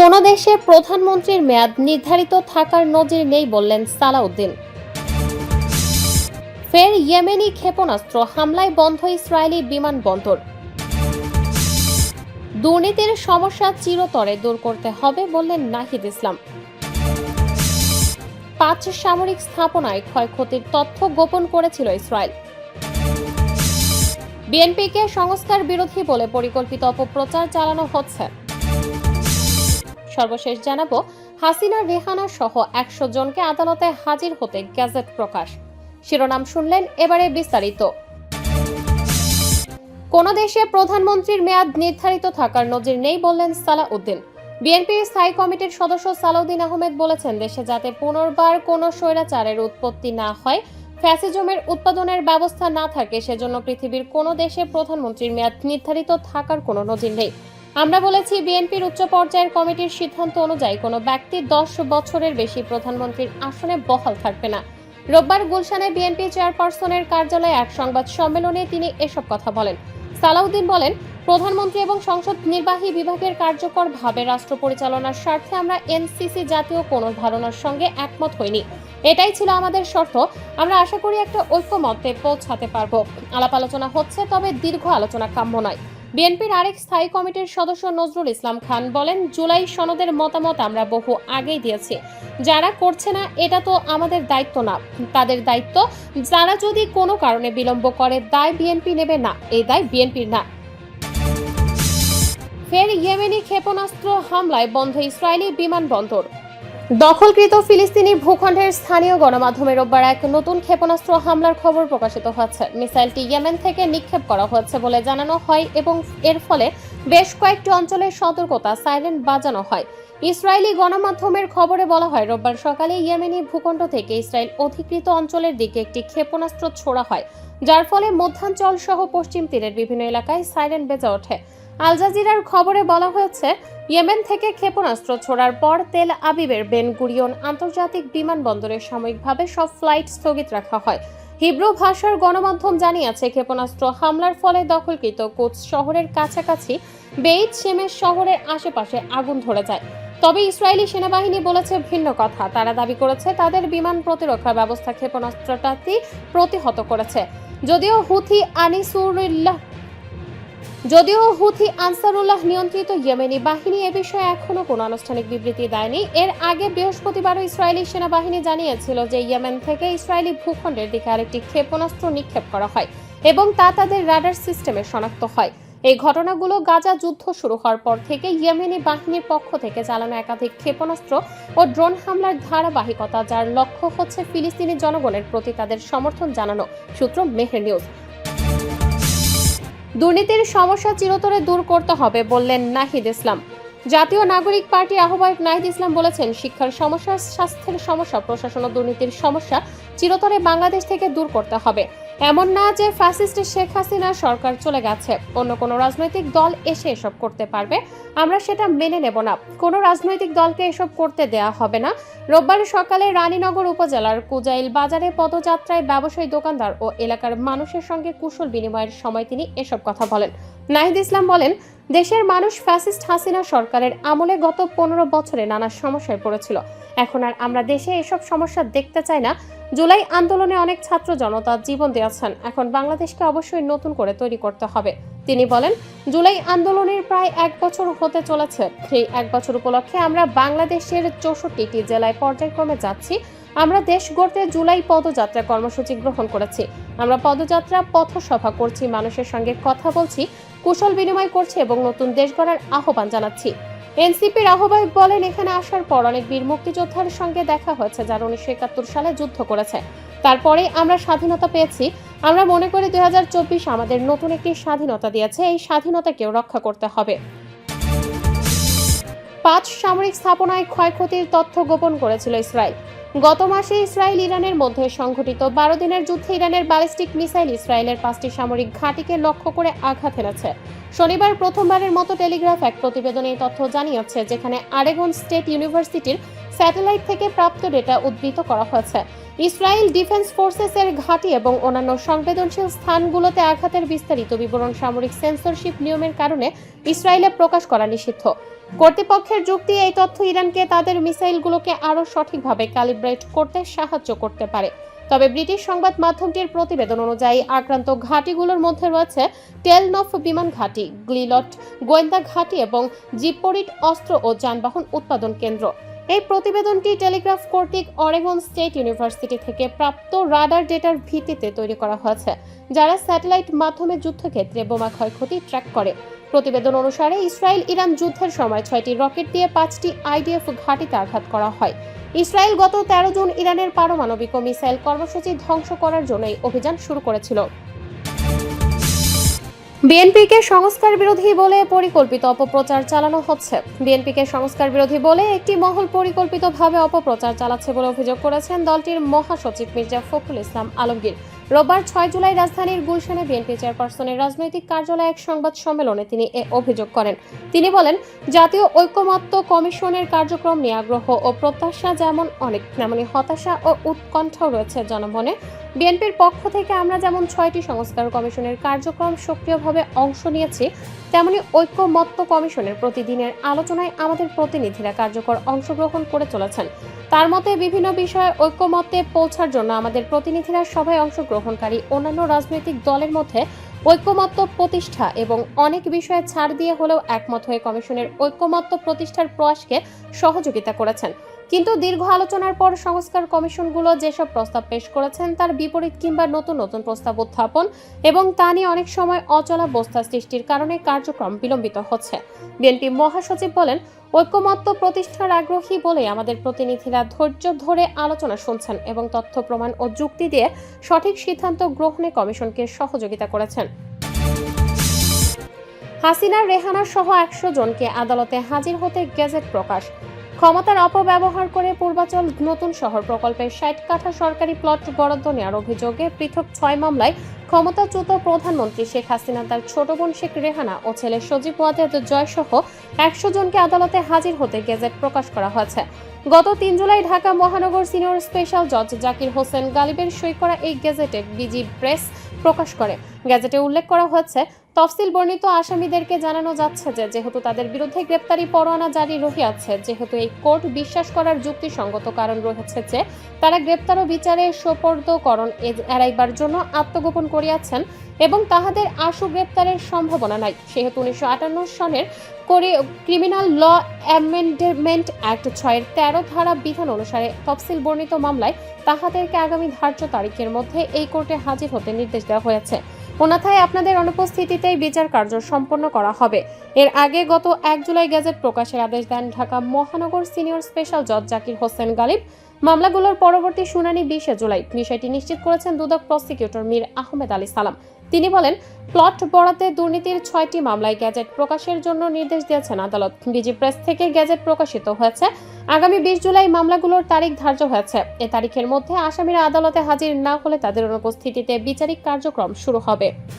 কোনো দেশে প্রধানমন্ত্রীর মেয়াদ নির্ধারিত থাকার নজির নেই বললেন সালাউদ্দিন। ফের ইয়েমেনি ক্ষেপণাস্ত্র হামলায় বন্ধ ইসরায়েলি বিমানবন্দর। দুর্নীতির সমস্যা চিরতরে দূর করতে হবে বললেন নাহিদ ইসলাম। পাঁচ সামরিক স্থাপনায় ক্ষয়ক্ষতির তথ্য গোপন করেছিল ইসরায়েল। বিএনপিকে সংস্কার বিরোধী বলে পরিকল্পিত অপপ্রচার চালানো হচ্ছে। সর্বশেষ জানাব, হাসিনা, রেহানা সহ একশো জনকে আদালতে হাজির হতে গ্যাজেট প্রকাশ। শিরোনাম শুনলেন এবারে বিস্তারিত। কোন দেশে প্রধানমন্ত্রীর মেয়াদ নির্ধারিত থাকার নজির নেই বললেন সালাউদ্দিন। বিএনপির স্থায়ী কমিটির সদস্য সালাউদ্দিন আহমেদ বলেছেন, দেশে যাতে পুনর্বার কোনো স্বৈরাচারের উৎপত্তি না হয়, ফ্যাসিজমের উৎপাদনের ব্যবস্থা না থাকে, সেজন্য পৃথিবীর কোনো দেশে প্রধানমন্ত্রীর মেয়াদ নির্ধারিত থাকার কোনো নজির নেই। আমরা বলেছি বিএনপির উচ্চ পর্যায়ের কমিটির সিদ্ধান্ত অনুযায়ী কোনো ব্যক্তি দশ বছরের বেশি প্রধানমন্ত্রীর আসনে বহাল থাকবে না। রোববার গুলশানে বিএনপি চেয়ারপারসনের কার্যালয়ে এক সংবাদ সম্মেলনে তিনি এসব কথা বলেন। সালাউদ্দিন বলেন, প্রধানমন্ত্রী এবং সংসদ নির্বাহী বিভাগের কার্যকরভাবে রাষ্ট্র পরিচালনার স্বার্থে আমরা এনসিসি জাতীয় কোনো ধারণার সঙ্গে একমত হইনি। এটাই ছিল আমাদের শর্ত। আমরা আশা করি একটা ঐক্যমত্যে পৌঁছাতে পারব। আলাপ আলোচনা হচ্ছে, তবে দীর্ঘ আলোচনা কাম্য নয়। বিএনপির আরেক স্থায়ী কমিটির সদস্য নজরুল ইসলাম খান বলেন, জুলাই সনদের মতামত আমরা বহু আগেই দিয়েছি। যারা করছে না, এটা তো আমাদের দায়িত্ব না। তাদের দায়িত্ব, যারা যদি কোনো কারণে বিলম্ব করে, দায় বিএনপি নেবে না। এই দায় বিএনপির না। ফের ইয়েমেনি ক্ষেপণাস্ত্র হামলায় বন্ধ ইসরায়েলি বিমানবন্দর। দখলকৃত ফিলিস্তিনি ভূখণ্ডের স্থানীয় গণমাধ্যমে রোববার এক নতুন ক্ষেপণাস্ত্র হামলার খবর প্রকাশিত হচ্ছে। মিসাইলটি ইয়েমেন থেকে নিক্ষেপ করা হয়েছে বলে জানানো হয় এবং এর ফলে বেশ কয়েকটি অঞ্চলের সতর্কতা সাইরেন বাজানো হয়। ইসরায়েলি গণমাধ্যমের খবরে বলা হয়, রোববার সকালে ইয়েমেনি ভূখণ্ড থেকে ইসরায়েল অধিকৃত অঞ্চলের দিকে একটি ক্ষেপণাস্ত্র ছোড়া হয়, যার ফলে মধ্যাঞ্চল সহ পশ্চিম তীরের বিভিন্ন এলাকায় সাইরেন বেজে ওঠে। আল জাজিরার খবরে বলা হয়েছে, ইয়েমেন থেকে ক্ষেপণাস্ত্র ছোড়ার পর তেল আবিবের বেন গুরিয়ন আন্তর্জাতিক বিমানবন্দরে সাময়িকভাবে সব ফ্লাইট স্থগিত রাখা হয়। হিব্রু ভাষার গণমাধ্যম জানিয়েছে, ক্ষেপণাস্ত্র হামলার ফলে দখলকৃত কোচ শহরের কাছাকাছি বেইত শেমের শহরের আশেপাশে আগুন ধরে যায়। তবে ইসরায়েলি সেনাবাহিনী বলেছে, ভিন্ন কথা। তারা দাবি করেছে, তাদের বিমান প্রতিরক্ষা ব্যবস্থা ক্ষেপণাস্ত্রটাতি প্রতিহত করেছে। যদিও হুথি আনিসুরুল্লাহ যদিও হুথি আনসারুল্লাহ নিয়ন্ত্রিত ইয়েমেনি বাহিনী এ বিষয়ে এখনও কোনো আনুষ্ঠানিক বিবৃতি দেয়নি। এর আগে বৃহস্পতিবারও ইসরায়েলি সেনাবাহিনী জানিয়েছিল যে ইয়েমেন থেকে ইসরায়েলি ভূখণ্ডের দিকে আরেকটি ক্ষেপণাস্ত্র নিক্ষেপ করা হয় এবং তা তাদের রাডার সিস্টেমে শনাক্ত হয়। এই ঘটনাগুলো গাজা যুদ্ধ শুরু হওয়ার পর থেকে ইয়েমেনি বাহিনীর পক্ষ থেকে চালানো একাধিক ক্ষেপণাস্ত্র ও ড্রোন হামলার ধারাবাহিকতা, যার লক্ষ্য হচ্ছে ফিলিস্তিনি জনগণের প্রতি তাদের সমর্থন জানানো। সূত্র মেহের নিউজ। দুর্নীতির সমস্যা চিরতরে দূর করতে হবে বললেন নাহিদ ইসলাম। জাতীয় নাগরিক পার্টি আহ্বায়ক নাহিদ ইসলাম বলেছেন, শিক্ষার সমস্যা, স্বাস্থ্যের সমস্যা, প্রশাসন ও দুর্নীতির সমস্যা চিরতরে বাংলাদেশ থেকে দূর করতে হবে। এমন না যে ফ্যাসিস্ট শেখ হাসিনা সরকার চলে গেছে। অন্য কোনো রাজনৈতিক দল এসে এসব করতে পারবে। আমরা সেটা মেনে নেব না। কোনো রাজনৈতিক দলকে এসব করতে দেয়া হবে না। রোববার সকালে রানীনগর উপজেলার কুজাইল বাজারে পদযাত্রায় ব্যবসায়ী দোকানদার ও এলাকার মানুষের সঙ্গে কুশল বিনিময়ের সময় তিনি এসব কথা বলেন। নাহিদ ইসলাম বলেন দেশের মানুষ ফ্যাসিস্ট হাসিনা সরকারের আমলে গত পনেরো বছরে নানা সমস্যায় পড়েছিল। এখন আর আমরা দেশে এসব সমস্যা দেখতে চাই না। জুলাই আন্দোলনে অনেক ছাত্র জনতা জীবন দিয়েছেন। এখন বাংলাদেশকে অবশ্যই নতুন করে তৈরি করতে হবে। তিনি বলেন, জুলাই আন্দোলনের প্রায় এক বছর হতে চলেছে। সেই এক বছর উপলক্ষে আমরা বাংলাদেশের চৌষট্টিটি জেলায় পর্যায়ক্রমে যাচ্ছি। আমরা দেশ গড়তে জুলাই পদযাত্রা কর্মসূচি গ্রহণ করেছি। আমরা পদযাত্রা পথসভা করছি, মানুষের সঙ্গে কথা বলছি কুশল বিনিময় করছি এবং নতুন দেশ গড়ার আহ্বান জানাচ্ছি। এনসিপির আহ্বায়ক বলেন, এখানে আসার পর অনেক বীর মুক্তিযোদ্ধার সঙ্গে দেখা হয়েছে, যারা উনিশশো একাত্তর সালে যুদ্ধ করেছে। তারপরে আমরা স্বাধীনতা পেয়েছি। আমরা মনে করি দুই হাজার চব্বিশ আমাদের নতুন একটি স্বাধীনতা দিয়েছে, এই স্বাধীনতাকেও রক্ষা করতে হবে। পাঁচ সামরিক স্থাপনায় ক্ষয়ক্ষতির তথ্য গোপন করেছিল ইসরায়েল। গত মাসে ইসরায়েল ইরানের মধ্যে সংঘটিত বারো দিনের যুদ্ধে ইরানের ব্যালিস্টিক মিসাইল ইসরায়েলের পাঁচটি সামরিক ঘাঁটিকে লক্ষ্য করে আঘাত এনেছে শনিবার প্রথমবারের মতো টেলিগ্রাফ এক প্রতিবেদনে এই তথ্য জানিয়েছে, যেখানে আরেগন স্টেট ইউনিভার্সিটির স্যাটেলাইট থেকে প্রাপ্ত ডেটা উদ্ধৃত করা হয়েছে। ইসরায়েল ডিফেন্স ফোর্সেসের ঘাঁটি এবং অন্যান্য সংবেদনশীল স্থানগুলোতে আঘাতের বিস্তারিত বিবরণ সামরিক সেন্সরশিপ নিয়মের কারণে ইসরায়েলে প্রকাশ করা নিষিদ্ধ। কর্তৃপক্ষের যুক্তি, এই তথ্য ইরানকে তাদের মিসাইলগুলোকে আরও সঠিকভাবে ক্যালিব্রেট করতে সাহায্য করতে পারে। তবে ব্রিটিশ সংবাদ মাধ্যমটির প্রতিবেদন অনুযায়ী, আক্রান্ত ঘাঁটিগুলোর মধ্যে রয়েছে টেলনফ বিমান ঘাঁটি, গ্লিলট গোয়েন্দা ঘাঁটি এবং জিপোরিট অস্ত্র ও যানবাহন উৎপাদন কেন্দ্র। এই প্রতিবেদনটি টেলিগ্রাফ কর্তৃক অরেগন স্টেট ইউনিভার্সিটি থেকে প্রাপ্ত রাডার ডেটার ভিত্তিতে তৈরি করা হয়েছে, যারা স্যাটেলাইট মাধ্যমে যুদ্ধক্ষেত্রে বোমা ক্ষয়ক্ষতি ট্র্যাক করে। প্রতিবেদন অনুসারে ইসরায়েল ইরান যুদ্ধের সময় ছয়টি রকেট দিয়ে পাঁচটি আইডিএফ ঘাঁটিতে আঘাত করা হয়। ইসরায়েল গত তেরো জুন ইরানের পারমাণবিক মিসাইল কর্মসূচি ধ্বংস করার জন্য এই অভিযান শুরু করেছিল। বিএনপিকে সংস্কার বিরোধী বলে পরিকল্পিত অপপ্রচার চালানো হচ্ছে। বিএনপিকে সংস্কার বিরোধী বলে একটি মহল পরিকল্পিতভাবে অপপ্রচার চালাচ্ছে বলে অভিযোগ করেছেন দলটির মহাসচিব মির্জা ফখরুল ইসলাম আলমগীর। রোববার ছয় জুলাই রাজধানীর গুলশানে বিএনপি চেয়ারপারসনের রাজনৈতিক কার্যালয়ে এক সংবাদ সম্মেলনে তিনি এ অভিযোগ করেন। তিনি বলেন, জাতীয় ঐক্যমত্য কমিশনের কার্যক্রম নিয়ে আগ্রহ ও প্রত্যাশা যেমন অনেক, তেমনি হতাশা ও উৎকণ্ঠাও রয়েছে জনমনে। বিএনপির পক্ষ থেকে আমরা যেমন ছয়টি সংস্কার কমিশনের কার্যক্রম সক্রিয়ভাবে অংশ নিয়েছি তেমনি ঐক্যমত্য কমিশনের প্রতিদিনের আলোচনায় আমাদের প্রতিনিধিরা কার্যকর অংশগ্রহণ করে চলেছেন। তার মতে বিভিন্ন বিষয়ে ঐক্যমত্যে পৌঁছার জন্য আমাদের প্রতিনিধিরা সভায় অংশগ্রহণকারী অন্যান্য রাজনৈতিক দলের মধ্যে ঐক্যমত্য প্রতিষ্ঠা এবং অনেক বিষয়ে ছাড় দিয়ে হলেও একমত হয়ে কমিশনের ঐক্যমত্য প্রতিষ্ঠার প্রয়াসকে সহযোগিতা করেছেন। কিন্তু দীর্ঘ আলোচনার পর সংস্কার কমিশনগুলো যেসব প্রস্তাব পেশ করেছেন, তার বিপরীত কিংবা নতুন নতুন প্রস্তাব উত্থাপন এবং তা নিয়ে অনেক সময় অচলাবস্থা সৃষ্টির কারণে কার্যক্রম বিলম্বিত হচ্ছে। বিএনপি মহাসচিব বলেন ঐক্যমত্য প্রতিষ্ঠার আগ্রহী বলে আমাদের প্রতিনিধিরা ধৈর্য ধরে আলোচনা শুনছেন এবং তথ্য, প্রমাণ ও যুক্তি দিয়ে সঠিক সিদ্ধান্ত গ্রহণে কমিশনকে সহযোগিতা করেছেন। হাসিনা, রেহানা সহ একশো জনকে আদালতে হাজির হতে গেজেট প্রকাশ। ক্ষমতার অপব্যবহার করে পূর্বাচল নতুন শহর প্রকল্পের ষাট কাঠা সরকারি প্লট বরাদ্দ নেওয়ার অভিযোগে পৃথক ছয় মামলায় ক্ষমতাচ্যুত প্রধানমন্ত্রী শেখ হাসিনা, তার ছোট বোন শেখ রেহানা ও ছেলে সজীব ওয়াজেদ জয় সহ একশো জনকে আদালতে হাজির হতে গেজেট প্রকাশ করা হয়েছে। গত তিন জুলাই ঢাকা মহানগর সিনিয়র স্পেশাল জজ জাকির হোসেন গালিবের সই করা এই গেজেটে বিজি প্রেস প্রকাশ করে। গেজেটে উল্লেখ করা হয়েছে, তফসিল বর্ণিত আসামিদেরকে জানানো যাচ্ছে যে, যেহেতু তাদের বিরুদ্ধে গ্রেপ্তারি পরোয়ানা জারি রহিয়াছে যেহেতু এই কোর্ট বিশ্বাস করার যুক্তিসঙ্গত কারণ রয়েছে যে, তারা গ্রেপ্তার ও বিচারে সোপর্দকরণ এড়াইবার জন্য আত্মগোপন করিয়াছেন এবং তাহাদের আশু গ্রেপ্তারের সম্ভাবনা নাই। সেহেতু উনিশশো আটান্ন সনের ক্রিমিনাল ল অ্যামেন্ডমেন্ট অ্যাক্ট ছয়ের তেরো ধারা বিধান অনুসারে তফসিল বর্ণিত মামলায় তাহাদেরকে আগামী ধার্য তারিখের মধ্যে এই কোর্টে হাজির হতে নির্দেশ দেওয়া হয়েছে। অন্যথায় আপনাদের অনুপস্থিতিতেই বিচার কার্য সম্পন্ন করা হবে। এর আগে গত এক জুলাই গেজেট প্রকাশের আদেশ দেন ঢাকা মহানগর সিনিয়র স্পেশাল জজ জাকির হোসেন গালিব। মামলাগুলোর পরবর্তী শুনানি বিশে জুলাই। বিষয়টি নিশ্চিত করেছেন দুদক প্রসিকিউটর মীর আহমেদ আলী সালাম। তিনি বলেন, প্লট বরাতে দুর্নীতির ছয়টি মামলায় গ্যাজেট প্রকাশের জন্য নির্দেশ দিয়েছেন আদালত। বিজি প্রেস থেকে গ্যাজেট প্রকাশিত হয়েছে। আগামী বিশ জুলাই মামলাগুলোর তারিখ ধার্য হয়েছে। এ তারিখের মধ্যে আসামিরা আদালতে হাজির না হলে তাদের অনুপস্থিতিতে বিচারিক কার্যক্রম শুরু হবে।